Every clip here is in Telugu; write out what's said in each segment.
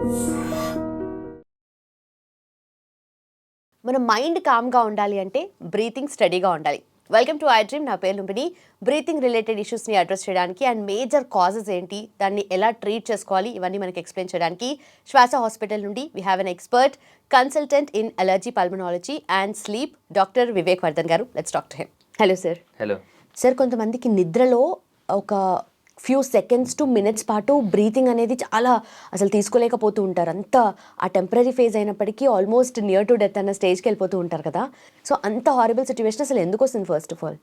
మన మైండ్ కామ్గా ఉండాలి అంటే బ్రీతింగ్ స్టడీగా ఉండాలి. వెల్కమ్ టు ఐ డ్రీమ్ నా పేరు లుంపిని బ్రీతింగ్ రిలేటెడ్ ఇష్యూస్ని అడ్రస్ చేయడానికి అండ్ మేజర్ కాజెస్ ఏంటి దాన్ని ఎలా ట్రీట్ చేసుకోవాలి ఇవన్నీ మనకి ఎక్స్ప్లెయిన్ చేయడానికి శ్వాస హాస్పిటల్ నుండి we have an expert consultant in allergy pulmonology and sleep doctor Vivek Vardhan గారు. Let's talk to him hello sir hello sir కొంతమందికి నిద్రలో ఒక ఫ్యూ సెకండ్స్ టు మినిట్స్ పాటు బ్రీతింగ్ అనేది చాలా అసలు తీసుకోలేకపోతూ ఉంటారు. అంత ఆ టెంపరీ ఫేజ్ అయినప్పటికీ ఆల్మోస్ట్ నియర్ టు డెత్ అన్న స్టేజ్కి వెళ్ళిపోతూ ఉంటారు కదా. సో అంత హారబుల్ సిచ్యువేషన్ అసలు ఎందుకు వస్తుంది ఫస్ట్ ఆఫ్ ఆల్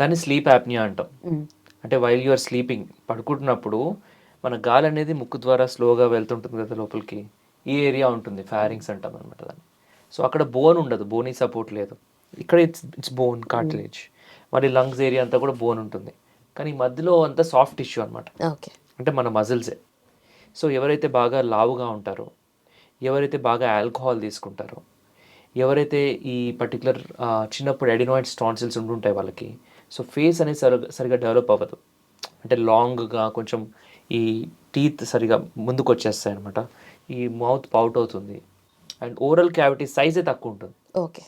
దాన్ని స్లీప్ యాప్నియా అంటాం. అంటే వైల్ యు ఆర్ స్లీపింగ్ పడుకుంటున్నప్పుడు మన గాలి అనేది ముక్కు ద్వారా స్లోగా వెళ్తుంటుంది కదా లోపలికి. ఈ ఏరియా ఉంటుంది ఫ్యారింగ్స్ అంటాం అనమాట దాన్ని. సో అక్కడ బోన్ ఉండదు బోనీ సపోర్ట్ లేదు. ఇక్కడ ఇట్స్ ఇట్స్ బోన్ కార్టిలేజ్ మరి లంగ్స్ ఏరియా అంతా కూడా బోన్ ఉంటుంది. కానీ మధ్యలో అంతా సాఫ్ట్ టిష్యూ అనమాట ఓకే. అంటే మన మజిల్సే సో ఎవరైతే బాగా లావుగా ఉంటారో ఎవరైతే బాగా ఆల్కహాల్ తీసుకుంటారో ఎవరైతే ఈ పర్టికులర్ చిన్నప్పుడు ఎడినాయిడ్ స్టాన్సిల్స్ ఉంటుంటాయి వాళ్ళకి సో ఫేస్ అనేది సరిగా సరిగా డెవలప్ అవ్వదు. అంటే లాంగ్గా కొంచెం ఈ టీత్ సరిగా ముందుకు వచ్చేస్తాయి అనమాట ఈ మౌత్ పౌట్ అవుతుంది. అండ్ ఓరల్ క్యావిటీ సైజే తక్కువ ఉంటుంది. ఓకే.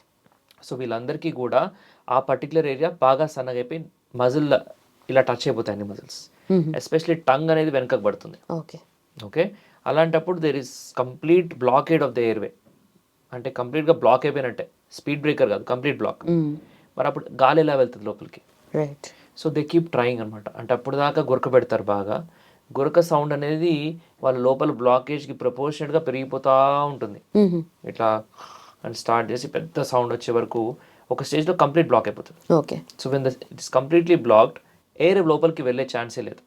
సో వీళ్ళందరికీ కూడా ఆ పర్టికులర్ ఏరియా బాగా సన్నగా అయిపోయి మజిల్ ఇలా టచ్ అయిపోతాయి అన్ని మజిల్స్ ఎస్పెషలీ టంగ్ అనేది వెనకకు పడుతుంది. ఓకే. ఓకే? అలాంటప్పుడు there is complete blockade of the airway అంటే కంప్లీట్గా బ్లాక్ అయిపోయినట్టే. స్పీడ్ బ్రేకర్ కాదు కంప్లీట్ బ్లాక్ మరి అప్పుడు గాలి ఎలా వెళ్తుంది లోపలికి? Right so they keep trying అనమాట అంటే అప్పుడు దాకా గురక పెడతారు బాగా. గురక సౌండ్ అనేది వాళ్ళ లోపల బ్లాకేజ్కి ప్రపోర్షనెట్గా పెరిగిపోతూ ఉంటుంది. ఇట్లా అండ్ స్టార్ట్ చేసి పెద్ద సౌండ్ వచ్చే వరకు ఒక స్టేజ్లో కంప్లీట్ బ్లాక్ అయిపోతుంది. Okay. So when the it is completely blocked air లోపలికి వెళ్ళే ఛాన్సే లేదు.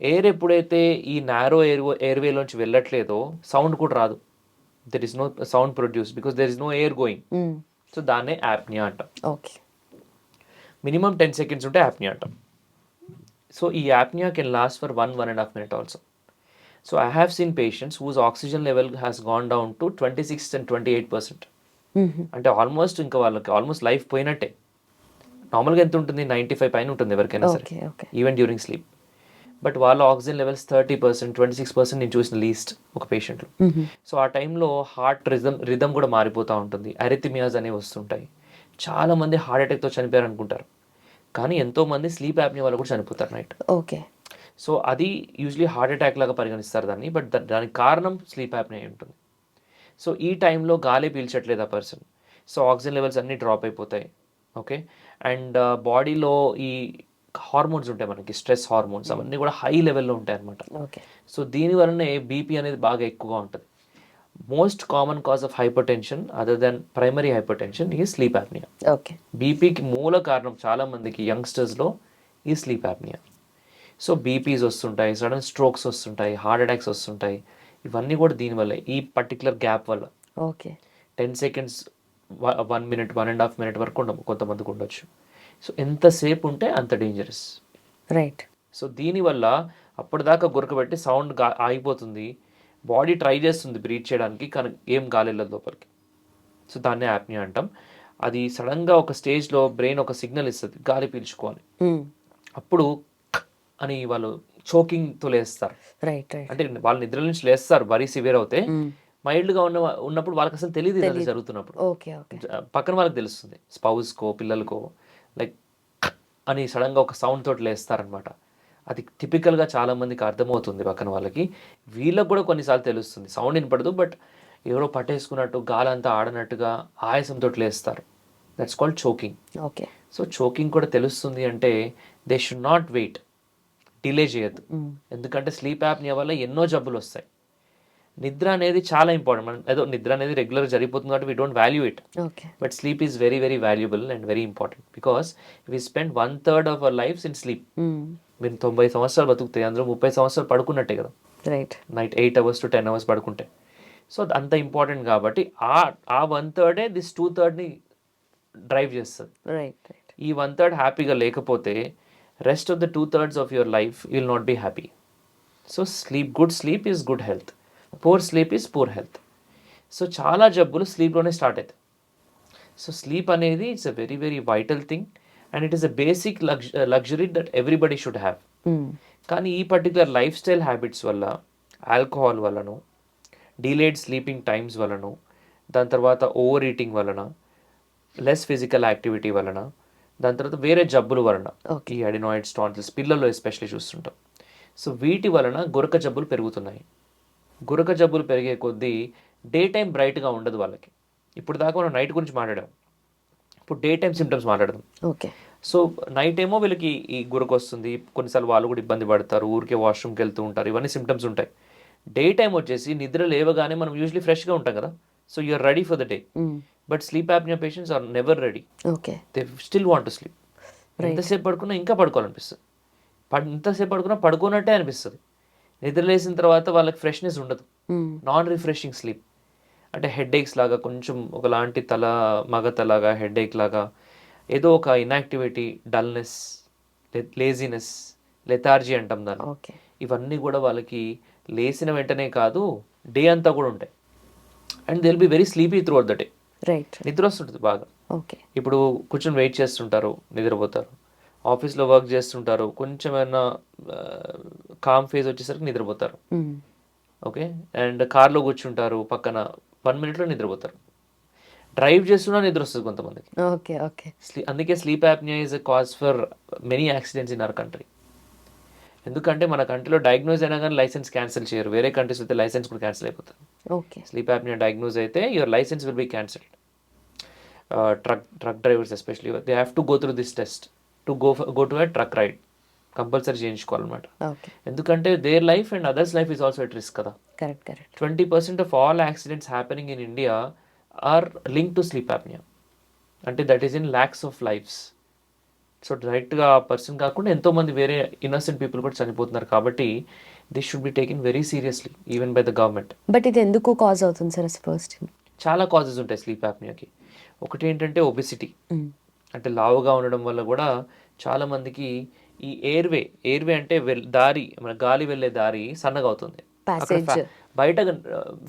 ఎయిర్ ఎప్పుడైతే ఈ నారో ఎయిర్ ఎయిర్వేలోంచి వెళ్ళట్లేదో సౌండ్ కూడా రాదు. There is no sound produce because there is no air going so దాన్నే యాప్నియా అంటాం. ఓకే మినిమం టెన్ సెకండ్స్ ఉంటే యాప్నియా అంటాం. సో ఈ apnea can last for one one and half minute also so I have seen patients whose oxygen level has gone down to twenty six and twenty eight percent అంటే ఆల్మోస్ట్ ఇంకా వాళ్ళకి ఆల్మోస్ట్ లైఫ్ పోయినట్టే. నార్మల్గా ఎంత ఉంటుంది? నైంటీ ఫైవ్ పైన ఉంటుంది ఎవరికైనా సరే. ఈవెన్ డ్యూరింగ్ స్లీప్ బట్ వాళ్ళ oxygen levels thirty percent twenty six percent నేను చూసిన లీస్ట్ ఒక పేషెంట్లో సో ఆ టైంలో హార్ట్ రిజమ్ రిధమ్ కూడా మారిపోతూ ఉంటుంది. అరిథిమియాస్ అనేవి వస్తుంటాయి. చాలా మంది హార్ట్ అటాక్తో చనిపోయారు అనుకుంటారు. కానీ ఎంతో మంది స్లీప్ యాప్ని వాళ్ళు కూడా చనిపోతారు నైట్ ఓకే. సో అది యూజువలీ హార్ట్ అటాక్ లాగా పరిగణిస్తారు దాన్ని. బట్ దానికి కారణం స్లీప్ యాప్నే అయి ఉంటుంది. సో ఈ టైంలో గాలి పీల్చట్లేదు ఆ పర్సన్ సో ఆక్సిజన్ లెవెల్స్ అన్నీ డ్రాప్ అయిపోతాయి. ఓకే అండ్ బాడీలో ఈ హార్మోన్స్ ఉంటాయి మనకి స్ట్రెస్ హార్మోన్స్ అవన్నీ కూడా హై లెవెల్లో ఉంటాయి అనమాట ఓకే. సో దీని వలనే బీపీ అనేది బాగా ఎక్కువగా ఉంటుంది. Most common cause of hypertension other than primary hypertension ఈ స్లీప్ యాప్నియా. ఓకే. బీపీకి మూల కారణం చాలా మందికి యంగ్స్టర్స్లో ఈ స్లీప్ యాప్నియా. సో బీపీస్ వస్తుంటాయి సడన్ స్ట్రోక్స్ వస్తుంటాయి హార్ట్ అటాక్స్ వస్తుంటాయి. ఇవన్నీ కూడా దీనివల్ల ఈ పర్టికులర్ గ్యాప్ వల్ల. Okay. Ten seconds one minute one and half minute వరకు ఉండము కొంతమందికి ఉండొచ్చు. సో ఎంతసేపు ఉంటే అంత డేంజరస్ రైట్ సో దీనివల్ల అప్పటిదాకా గురకబెట్టి సౌండ్గా ఆగిపోతుంది. బాడీ ట్రై చేస్తుంది బ్రీత్ చేయడానికి కానీ ఏం గాలి వెళ్ళదు లోపలికి. సో దాన్నే యాప్నియా అంటాం. అది సడన్గా ఒక స్టేజ్లో బ్రెయిన్ ఒక సిగ్నల్ ఇస్తుంది గాలి పీల్చుకోవాలి అప్పుడు అని వాళ్ళు చోకింగ్తో లేస్తారు. రైట్ రైట్ అంటే వాళ్ళ నిద్ర నుంచి లేస్తారు మరీ సివియర్ అవుతే మైల్డ్గా ఉన్న ఉన్నప్పుడు వాళ్ళకి అసలు తెలియదు ఇది జరుగుతున్నప్పుడు. పక్కన వాళ్ళకి తెలుస్తుంది. స్పౌస్కో పిల్లలకో లైక్ అని సడన్గా ఒక సౌండ్ తోటి లేస్తారనమాట. అది టిపికల్గా చాలా మందికి అర్థమవుతుంది పక్కన వాళ్ళకి. వీళ్ళకి కూడా కొన్నిసార్లు తెలుస్తుంది. సౌండ్ వినపడదు బట్ ఎవరో పట్టేసుకున్నట్టు గాలంతా ఆడనట్టుగా ఆయాసంతో లేస్తారు. That's called choking okay. So choking కూడా తెలుస్తుంది అంటే they should not wait delay చేయొద్దు. ఎందుకంటే స్లీప్ యాప్నియా వల్ల ఎన్నో జబ్బులు వస్తాయి నిద్ర అనేది చాలా ఇంపార్టెంట్. మనం ఏదో నిద్ర అనేది రెగ్యులర్ జరిగిపోతుంది కాబట్టి we don't value it okay but sleep is very very valuable and very important because we spend one third of our life in sleep మీరు తొంభై సంవత్సరాలు బతుకుతాయి. అందులో ముప్పై సంవత్సరాలు పడుకున్నట్టే కదా. Right night eight hours to ten hours పడుకుంటే. సో అది అంత ఇంపార్టెంట్ కాబట్టి ఆ ఆ వన్ థర్డే దిస్ టూ థర్డ్ని డ్రైవ్ చేస్తుంది. రైట్ రైట్ ఈ వన్ థర్డ్ హ్యాపీగా లేకపోతే rest of the two thirds of your life will not be happy so sleep good sleep is good health poor sleep is poor health so చాలా జబ్బులు స్లీప్లోనే స్టార్ట్ అవుతాయి. సో స్లీప్ అనేది it's a very very vital thing and it is a basic lux luxury that everybody should have కానీ ఈ పర్టికులర్ లైఫ్ స్టైల్ హ్యాబిట్స్ వల్ల ఆల్కహాల్ వల్లనో డిలేడ్ స్లీపింగ్ టైమ్స్ వలన దాని తర్వాత ఓవర్ ఈటింగ్ వలన లెస్ ఫిజికల్ యాక్టివిటీ వలన దాని తర్వాత వేరే జబ్బుల వలన. ఈ అడినాయిడ్స్ టాన్సిల్స్ పిల్లల్లో ఎస్పెషల్లీ చూస్తుంటాం. సో వీటి వలన గురక జబ్బులు పెరుగుతున్నాయి. గురక జబ్బులు పెరిగే కొద్దీ డే టైం బ్రైట్గా ఉండదు వాళ్ళకి. ఇప్పుడు దాకా మనం నైట్ గురించి మాట్లాడాం. ఇప్పుడు డే టైం సిమ్టమ్స్ మాట్లాడదాం. ఓకే. సో నైట్ ఏమో వీళ్ళకి ఈ గురకు వస్తుంది. కొన్నిసార్లు వాళ్ళు కూడా ఇబ్బంది పడతారు. ఊరికే వాష్రూమ్కి వెళ్తూ ఉంటారు. ఇవన్నీ సిమ్టమ్స్ ఉంటాయి. డే టైం వచ్చేసి నిద్ర లేవగానే మనం యూజువలీ ఫ్రెష్గా ఉంటాం కదా. So you're ready for the day. But sleep apnoea patients are never ready. Okay. They still want to sleep. ఎంతసేపు పడుకున్నా ఇంకా పడుకోవాలనిపిస్తుంది. పడ్ ఎంతసేపు పడుకున్నా పడుకోనట్టే అనిపిస్తుంది. నిద్ర లేసిన తర్వాత వాళ్ళకి ఫ్రెష్నెస్ ఉండదు. నాన్ రిఫ్రెషింగ్ స్లీప్ అంటే హెడ్ ఏక్స్ లాగా కొంచెం ఒకలాంటి తల మగతలాగా హెడ్ ఏక్ లాగా ఏదో ఒక ఇన్యాక్టివిటీ డల్నెస్ లేజినెస్ లెథార్జీ అంటాం దాన్ని. ఇవన్నీ కూడా వాళ్ళకి లేచిన వెంటనే కాదు డే అంతా కూడా ఉంటాయి. And they'll be very sleepy throughout the day right నిద్ర వస్తుంటుంది బాగా. ఓకే ఇప్పుడు కూర్చొని వెయిట్ చేస్తుంటారు నిద్రపోతారు. ఆఫీస్లో వర్క్ చేస్తుంటారు కొంచెం ఏమైనా కామ్ ఫేజ్ వచ్చేసరికి నిద్రపోతారు. ఓకే? అండ్ కార్లో కూర్చుంటారు పక్కన వన్ మినిట్లో నిద్రపోతారు. డ్రైవ్ చేస్తున్నా నిద్ర వస్తుంది కొంతమందికి. Okay okay. అందుకే sleep apnoea is a cause for many accidents in our country. ఎందుకంటే మన కంట్రీలో డయాగ్నోజ్ అయినా కానీ లైసెన్స్ క్యాన్సిల్ చేయరు. వేరే కంట్రీస్ అయితే లైసెన్స్ కూడా క్యాన్సిల్ అయిపోతుంది. ఓకే. స్లీప్ యాప్నియా డయాగ్నోజ్ అయితే your licence will be cancelled. Truck truck drivers especially they have to go through this test. To go go to a truck ride compulsory చేయించుకోవాలన్నమాట. ఎందుకంటే their life and others life is also at risk కదా. Correct correct. Twenty percent of all accidents happening in India are link to sleep apnoea అంటే that is in lakhs of lifes so డైరెక్ట్గా ఆ పర్సన్ కాకుండా ఎంతోమంది వేరే ఇన్నోసెంట్ పీపుల్ కూడా చనిపోతున్నారు కాబట్టి this should be taken very seriously even by the government but ఇది ఎందుకు కాజ్ అవుతుంది సార్ ఫస్ట్ చాలా కాజెస్ ఉంటాయి స్లీప్ యాప్నియాకి ఒకటి ఏంటంటే ఒబిసిటీ అంటే లావుగా ఉండడం వల్ల కూడా చాలా మందికి ఈ ఎయిర్వే ఎయిర్వే అంటే దారి మన గాలి వెళ్ళే దారి సన్నగా అవుతుంది. బయట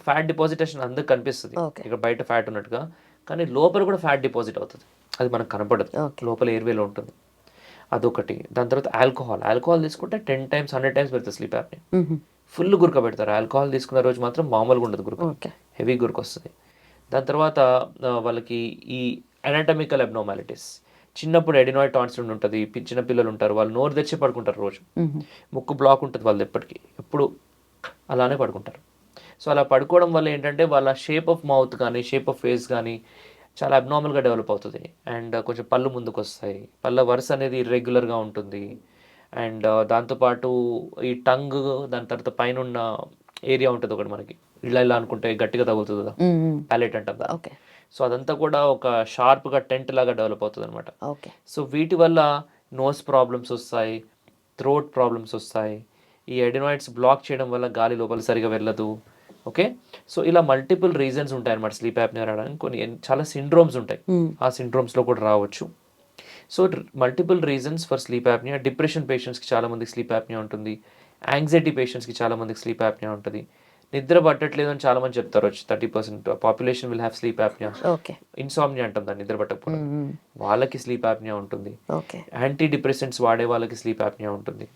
ఫ్యాట్ డిపాజిటేషన్ అందరికి కనిపిస్తుంది. ఇక్కడ బయట ఫ్యాట్ ఉన్నట్టుగా. కానీ లోపల కూడా ఫ్యాట్ డిపాజిట్ అవుతుంది. అది మనకు కనపడదు. లోపల ఎయిర్వేలో ఉంటుంది. అదొకటి. దాని తర్వాత ఆల్కహాల్. ఆల్కహాల్ తీసుకుంటే టెన్ టైమ్స్ హండ్రెడ్ టైమ్స్ పెడుతుంది స్లీప్ యాప్ని. ఫుల్ గురక పెడతారు. ఆల్కహాల్ తీసుకున్న రోజు మాత్రం మామూలుగా ఉండదు గురక. హెవీ గురకు వస్తుంది. దాని తర్వాత వాళ్ళకి ఈ అనాటమికల్ అబ్నార్మాలిటీస్ చిన్నప్పుడు ఎడినాయిడ్ టాన్సిల్ ఉంటుంది చిన్న పిల్లలు ఉంటారు వాళ్ళు నోరు తెచ్చి పడుకుంటారు రోజు. ముక్కు బ్లాక్ ఉంటుంది వాళ్ళది ఎప్పటికీ. ఎప్పుడు అలానే పడుకుంటారు. సో అలా పడుకోవడం వల్ల ఏంటంటే వాళ్ళ షేప్ ఆఫ్ మౌత్ కానీ షేప్ ఆఫ్ ఫేస్ కానీ చాలా అబ్నార్మల్గా డెవలప్ అవుతుంది. అండ్ కొంచెం పళ్ళు ముందుకు వస్తాయి పళ్ళ వరుస అనేది ఇర్రెగ్యులర్గా ఉంటుంది. అండ్ దాంతోపాటు ఈ టంగ్ దాని తర్వాత పైన ఉన్న ఏరియా ఉంటుంది ఒకటి మనకి. ఇలా ఇలా అనుకుంటే గట్టిగా తగులుతుంది కదా. ప్యాలెట్ అంటాం ఓకే. సో అదంతా కూడా ఒక షార్ప్గా టెంట్ లాగా డెవలప్ అవుతుంది అనమాట సో వీటి వల్ల నోస్ ప్రాబ్లమ్స్ వస్తాయి థ్రోట్ ప్రాబ్లమ్స్ వస్తాయి ఈ ఎడినాయిడ్స్ బ్లాక్ చేయడం వల్ల గాలి లోపల సరిగా వెళ్ళదు ఓకే? సో ఇలా మల్టిపుల్ రీజన్స్ ఉంటాయి అనమాట స్లీప్ యాప్నియా రావడానికి. కొన్ని చాలా సిండ్రోమ్స్ ఉంటాయి. ఆ సిండ్రోమ్స్లో కూడా రావచ్చు. So multiple reasons for sleep apnoea depression పేషెంట్స్కి చాలా మందికి స్లీప్ యాప్నియా ఉంటుంది. యాంగ్జైటీ పేషెంట్స్కి చాలా మందికి స్లీప్ యాప్నియా ఉంటుంది. నిద్ర పట్టట్లేదు అని చాలా మంది చెప్తారు. వచ్చి thirty percent population will have sleep apnoea okay. Insomnia అంటాం దాన్ని నిద్ర పట్టకపోవడం వాళ్ళకి స్లీప్ యాప్నియా ఉంటుంది. ఓకే. యాంటీ డిప్రెసెంట్స్ వాడే వాళ్ళకి స్లీప్ యాప్నియా ఉంటుంది.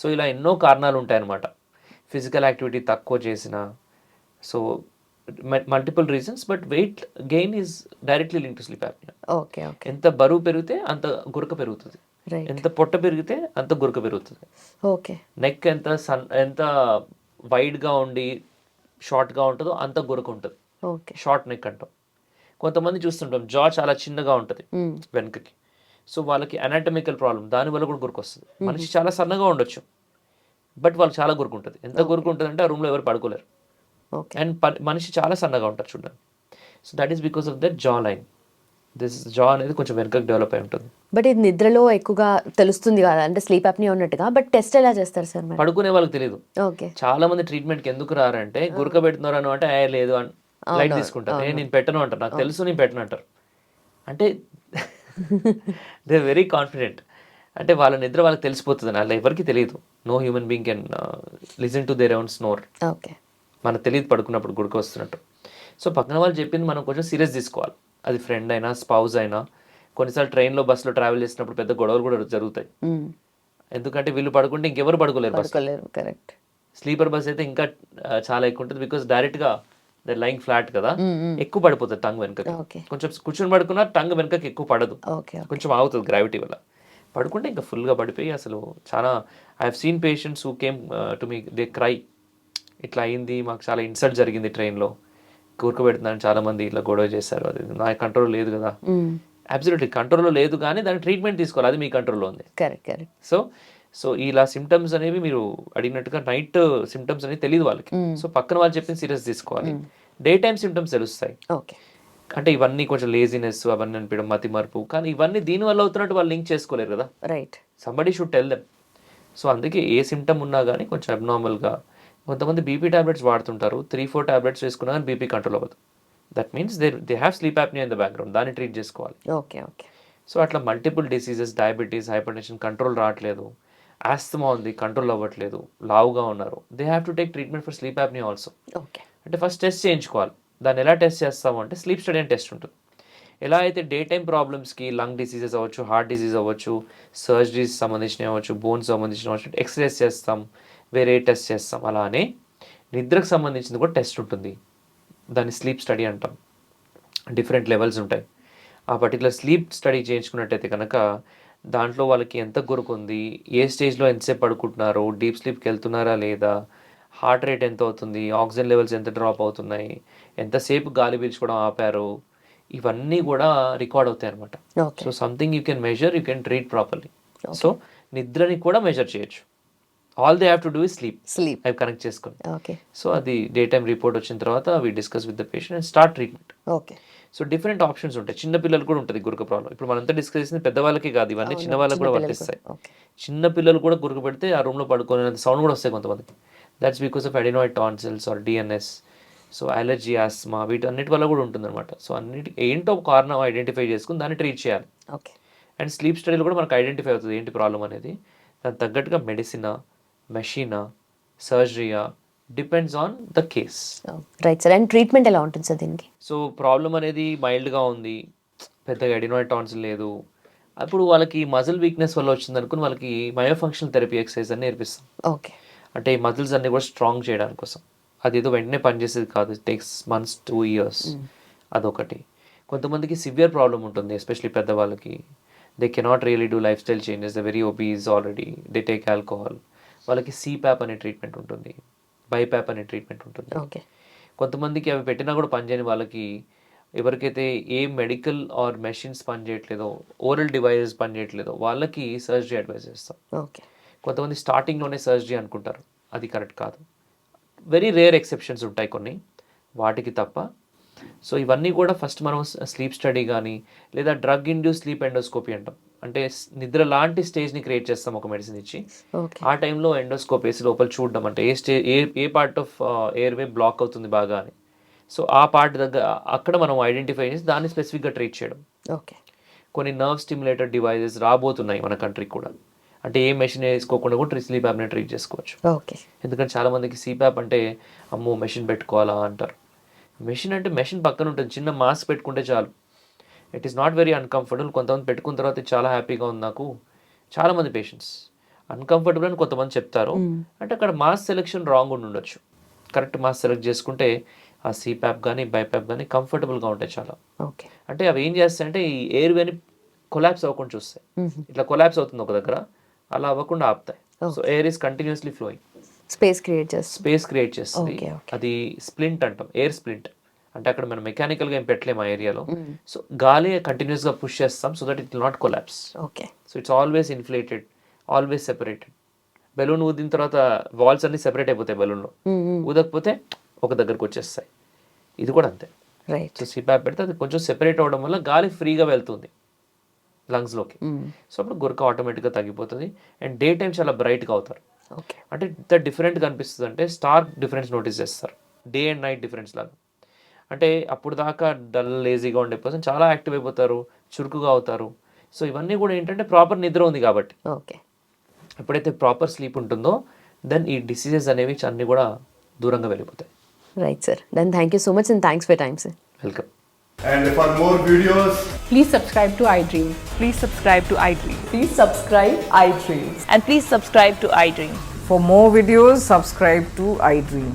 సో ఇలా ఎన్నో కారణాలు ఉంటాయన్నమాట. ఫిజికల్ యాక్టివిటీ తక్కువ చేసిన. So multiple reasons but weight gain is directly link to sleep apnoea okay okay. ఎంత బరువు పెరిగితే అంత గురక పెరుగుతుంది. ఎంత పొట్ట పెరిగితే అంత గురక పెరుగుతుంది. ఓకే. నెక్ ఎంత సన్ ఎంత వైడ్గా ఉండి షార్ట్గా ఉంటుందో అంత గురక ఉంటుంది. షార్ట్ నెక్ అంటాం. కొంతమంది చూస్తుంటాం జా చాలా చిన్నగా ఉంటుంది వెనుకకి. సో వాళ్ళకి అనాటమికల్ ప్రాబ్లం దానివల్ల కూడా గురకు వస్తుంది. మనిషి చాలా సన్నగా ఉండొచ్చు బట్ వాళ్ళకి చాలా గురకు ఉంటుంది. ఎంత గురకు ఉంటుంది అంటే ఆ రూమ్లో ఎవరు పడుకోలేరు. అండ్ మనిషి చాలా సన్నగా ఉంటారు చూడండి so that is because of that jaw line this jaw అనేది కొంచెం వెనుకకి డెవలప్ అయి ఉంటుంది. బట్ ఇది నిద్రలో ఎక్కువగా తెలుస్తుంది కదా అంటే స్లీప్ యాప్ని ఉన్నట్టుగా బట్ టెస్ట్ ఎలా చేస్తారు సార్ పడుకునే వాళ్ళకి తెలియదు ఓకే. చాలా మంది ట్రీట్మెంట్కి ఎందుకు రారంటే గురక పెడుతున్నారు అని అంటే "ఏ, లేదు అని లైట్ తీసుకుంటారు. "ఏ, నేను పెట్టను అంటారు. నాకు తెలుసు నేను పెట్టను అంటారు. అంటే దే వెరీ కాన్ఫిడెంట్. అంటే వాళ్ళ నిద్ర వాళ్ళకి తెలిసిపోతుంది. అలా ఎవరికి తెలియదు no human being can listen to their own snore. Okay. మనకు తెలియదు పడుకున్నప్పుడు గుడికి వస్తున్నట్టు. సో పక్కన వాళ్ళు చెప్పింది మనం కొంచెం సీరియస్ తీసుకోవాలి. అది ఫ్రెండ్ అయినా స్పౌజ్ అయినా కొన్నిసార్లు ట్రైన్లో బస్సులో ట్రావెల్ చేసినప్పుడు పెద్ద గొడవలు కూడా జరుగుతాయి. ఎందుకంటే వీళ్ళు పడుకుంటే ఇంకెవరు పడుకోలేరు పడుకోలేరు కరెక్ట్ స్లీపర్ బస్ అయితే ఇంకా చాలా ఎక్కువ ఉంటుంది బికాస్ డైరెక్ట్గా ద లైంగ్ ఫ్లాట్ కదా. ఎక్కువ పడిపోతుంది టంగ్ వెనకకి. ఓకే. కొంచెం కూర్చొని పడుకున్నా టంగ్ వెనకకి ఎక్కువ పడదు. కొంచెం ఆగుతుంది గ్రావిటీ వల్ల. పడుకుంటే ఇంకా ఫుల్గా పడిపోయి అసలు చాలా I have seen patients who came to me they cry ఇట్లా అయింది మాకు చాలా ఇన్సల్ట్ జరిగింది ట్రైన్లో కూరుకోబెడుతున్నాను చాలా మంది ఇట్లా గొడవ చేశారు. అది నా కంట్రోల్ లేదు కదా. అబ్సల్యూట్లీ కంట్రోల్లో లేదు కానీ దాని ట్రీట్మెంట్ తీసుకోవాలి. అది మీ కంట్రోల్లో ఉంది కరెక్ట్ కరెక్ట్ సో సో ఇలా సిమ్టమ్స్ అనేవి మీరు అడిగినట్టుగా నైట్ సిమ్టమ్స్ అనేవి తెలియదు వాళ్ళకి. సో పక్కన వాళ్ళు చెప్పిన సీరియస్ తీసుకోవాలి. డే టైం సిమ్టమ్స్ తెలుస్తాయి. ఓకే అంటే ఇవన్నీ కొంచెం లేజినెస్ అవన్నీ అనిపించడం మతి మరుపు. కానీ ఇవన్నీ దీని వల్ల అవుతున్నట్టు వాళ్ళు లింక్ చేసుకోలేరు కదా. Right somebody should tell them so అందుకే ఏ సిమ్టమ్ ఉన్నా కానీ కొంచెం అబ్నార్మల్గా కొంతమంది బీపీ టాబ్లెట్స్ వాడుతుంటారు. త్రీ ఫోర్ టాబ్లెట్స్ వేసుకున్నా కానీ బీపీ కంట్రోల్ అవ్వదు. That means they they have sleep apnoea in the background దాన్ని ట్రీట్ చేసుకోవాలి. Okay okay. సో అట్లా multiple diseases diabetes hypertension control రావట్లేదు. ఆస్తమా ఉంది కంట్రోల్ అవ్వట్లేదు. లావుగా ఉన్నారు. They have to take treatment for sleep apnoea also okay. అంటే ఫస్ట్ టెస్ట్ చేయించుకోవాలి. దాన్ని ఎలా టెస్ట్ చేస్తాము అంటే స్లీప్ స్టడీ అని టెస్ట్ ఉంటుంది. ఎలా అయితే డే టైం ప్రాబ్లమ్స్కి లంగ్ డిసీజెస్ అవ్వచ్చు హార్ట్ డిసీజ్ అవ్వచ్చు సర్జరీస్ సంబంధించినవి అవ్వచ్చు బోన్స్ సంబంధించిన అవ్వచ్చు ఎక్స్రేస్ చేస్తాం. వేరే టెస్ట్ చేస్తాం. అలానే నిద్రకు సంబంధించింది కూడా టెస్ట్ ఉంటుంది. దాన్ని స్లీప్ స్టడీ అంటాం. డిఫరెంట్ లెవెల్స్ ఉంటాయి. ఆ పర్టికులర్ స్లీప్ స్టడీ చేయించుకున్నట్టయితే కనుక దాంట్లో వాళ్ళకి ఎంత గురుకుంది ఏ స్టేజ్లో ఎంతసేపు పడుకుంటున్నారు డీప్ స్లీప్కి వెళ్తున్నారా లేదా హార్ట్ రేట్ ఎంత అవుతుంది ఆక్సిజన్ లెవెల్స్ ఎంత డ్రాప్ అవుతున్నాయి ఎంతసేపు గాలి పీల్చుకోవడం ఆపారు ఇవన్నీ కూడా రికార్డ్ అవుతాయి అనమాట so something you can measure you can treat properly so నిద్రని కూడా మెజర్ చేయొచ్చు. All they have to do is sleep sleep అవి కనెక్ట్ చేసుకొని ఓకే సో అది డే టైం రిపోర్ట్ వచ్చిన తర్వాత we discuss with the patient and start treatment okay so different options ఉంటాయి. చిన్న పిల్లలు కూడా ఉంటుంది గురుక ప్రాబ్లం ఇప్పుడు మనంతా డిస్కస్ చేసింది పెద్దవాళ్ళకి కాదు. ఇవన్నీ చిన్న వాళ్ళకి కూడా. వర్తిస్తాయి చిన్న పిల్లలు కూడా గురుక పెడితే ఆ రూమ్లో పడుకునే సౌండ్ కూడా వస్తాయి కొంతమందికి. That's because of adenoid tonsils or DNS so allergy asthma వీటన్నిటి వల్ల కూడా ఉంటుందన్నమాట. సో అన్నిటి ఏంటో కారణం ఐడెంటిఫై చేసుకుని దాన్ని ట్రీట్ చేయాలి. ఓకే అండ్ స్లీప్ స్టడీలో కూడా మనకు ఐడెంటిఫై అవుతుంది ఏంటి ప్రాబ్లం అనేది. దానికి తగ్గట్టుగా మెడిసినా మెషినా సర్జరీయా depends on the case. Right sir and treatment ఎలా ఉంటుంది సార్ దీనికి? సో ప్రాబ్లం అనేది మైల్డ్గా ఉంది. పెద్దగా ఎడినాయిడ్ టాన్సిల్ లేదు. అప్పుడు వాళ్ళకి మజిల్ వీక్నెస్ వల్ల వచ్చింది అనుకుని వాళ్ళకి మయోఫంక్షనల్ థెరపీ ఎక్సర్సైజ్ అని నేర్పిస్తాం. ఓకే అంటే ఈ మజిల్స్ అన్ని కూడా స్ట్రాంగ్ చేయడానికి కోసం. అది ఏదో వెంటనే పనిచేసేది కాదు. టేక్స్ మంత్స్ టూ ఇయర్స్ అదొకటి. కొంతమందికి సివియర్ ప్రాబ్లం ఉంటుంది ఎస్పెషలీ పెద్దవాళ్ళకి. They cannot really do lifestyle changes the very obese already they take alcohol వాళ్ళకి సిప్యాప్ అనే ట్రీట్మెంట్ ఉంటుంది బైప్యాప్ అనే ట్రీట్మెంట్ ఉంటుంది. ఓకే. కొంతమందికి అవి పెట్టినా కూడా పనిచేయని వాళ్ళకి ఎవరికైతే ఏ మెడికల్ ఆర్ మెషిన్స్ పనిచేయట్లేదో ఓరల్ డివైజెస్ పనిచేయట్లేదో వాళ్ళకి సర్జరీ అడ్వైస్ చేస్తాం. ఓకే. కొంతమంది స్టార్టింగ్లోనే సర్జరీ అనుకుంటారు అది కరెక్ట్ కాదు. వెరీ రేర్ ఎక్సెప్షన్స్ ఉంటాయి కొన్ని వాటికి తప్ప. సో ఇవన్నీ కూడా ఫస్ట్ మనం స్లీప్ స్టడీ కానీ లేదా డ్రగ్ ఇండ్యూస్ స్లీప్ ఎండోస్కోపీ అంటాం. అంటే నిద్ర లాంటి స్టేజ్ని క్రియేట్ చేస్తాం ఒక మెడిసిన్ ఇచ్చి. ఆ టైంలో ఎండోస్కోప్ వేసి లోపల చూడడం అంటే ఏ స్టే ఏ ఏ part of airway block అవుతుంది బాగా అని. సో ఆ పార్ట్ దగ్గర అక్కడ మనం ఐడెంటిఫై చేసి దాన్ని స్పెసిఫిక్గా ట్రీట్ చేయడం. ఓకే కొన్ని నర్వ్ స్టిమ్యులేటర్ డివైజెస్ రాబోతున్నాయి మన కంట్రీకి కూడా. అంటే ఏ మెషిన్ వేసుకోకుండా కూడా స్లీప్ యాప్ని ట్రీట్ చేసుకోవచ్చు. ఓకే ఎందుకంటే చాలా మందికి సిప్యాప్ అంటే అమ్మో మెషిన్ పెట్టుకోవాలా అంటారు. మెషిన్ అంటే మెషిన్ పక్కన ఉంటుంది. చిన్న మాస్క్ పెట్టుకుంటే చాలు. It is not very uncomfortable కొంతమంది పెట్టుకున్న తర్వాత చాలా హ్యాపీగా ఉంది నాకు. చాలా మంది పేషెంట్స్ అన్కంఫర్టబుల్ అని కొంతమంది చెప్తారు. అంటే అక్కడ మాస్ సెలెక్షన్ రాంగ్ ఉండి ఉండొచ్చు. కరెక్ట్ మాస్ సెలెక్ట్ చేసుకుంటే ఆ సిప్యాప్ కానీ బైప్యాప్ కానీ కంఫర్టబుల్గా ఉంటాయి చాలా. ఓకే అంటే అవి ఏం చేస్తాయంటే ఈ ఎయిర్ వేని కొలాప్స్ అవ్వకుండా చూస్తాయి. ఇట్లా కొలాప్స్ అవుతుంది ఒక దగ్గర. అలా అవ్వకుండా ఆపుతాయి. So air is continuously flowing space create చేస్తుంది. స్పేస్ క్రియేట్ చేస్తుంది. అది స్ప్లింట్ అంటాం. ఎయిర్ స్ప్లింట్ అంటే అక్కడ మనం మెకానికల్గా ఏం పెట్టలేము ఆ ఏరియాలో సో గాలి కంటిన్యూస్గా పుష్ చేస్తాం so that it will not collapse okay so it's always inflated always separated balloon ఊదిన తర్వాత వాల్స్ అన్ని సెపరేట్ అయిపోతాయి బెలూన్లో ఊదకపోతే ఒక దగ్గరకు వచ్చేస్తాయి. ఇది కూడా అంతే. రైట్ సో సిప్యాప్ పెడితే అది కొంచెం సెపరేట్ అవ్వడం వల్ల గాలి ఫ్రీగా వెళ్తుంది లంగ్స్లోకి సో అప్పుడు గురక ఆటోమేటిక్గా తగ్గిపోతుంది అండ్ డే టైం చాలా బ్రైట్గా అవుతారు. ఓకే అంటే ఇంత డిఫరెంట్గా అనిపిస్తుంది అంటే స్టార్ డిఫరెన్స్ నోటీస్ చేస్తారు. డే అండ్ నైట్ డిఫరెన్స్ లాగా. అంటే అప్పుడు దాకా డల్ లేజీగా ఉండే పర్సన్ చాలా యాక్టివ్ అయిపోతారు చురుకుగా అవుతారు. సో ఇవన్నీ కూడా ఏంటంటే ప్రాపర్ నిద్ర ఉంది కాబట్టి. ఓకే. ఎప్పుడైతే ప్రాపర్ స్లీప్ ఉంటుందో దెన్ ఈ డిసీజెస్ అనేవి అన్నీ కూడా దూరంగా వెళ్ళిపోతాయి. Right sir then thank you so much and thanks for time sir welcome and for more videos please subscribe to iDream please subscribe to iDream please subscribe iDream and please subscribe to iDream for more videos subscribe to iDream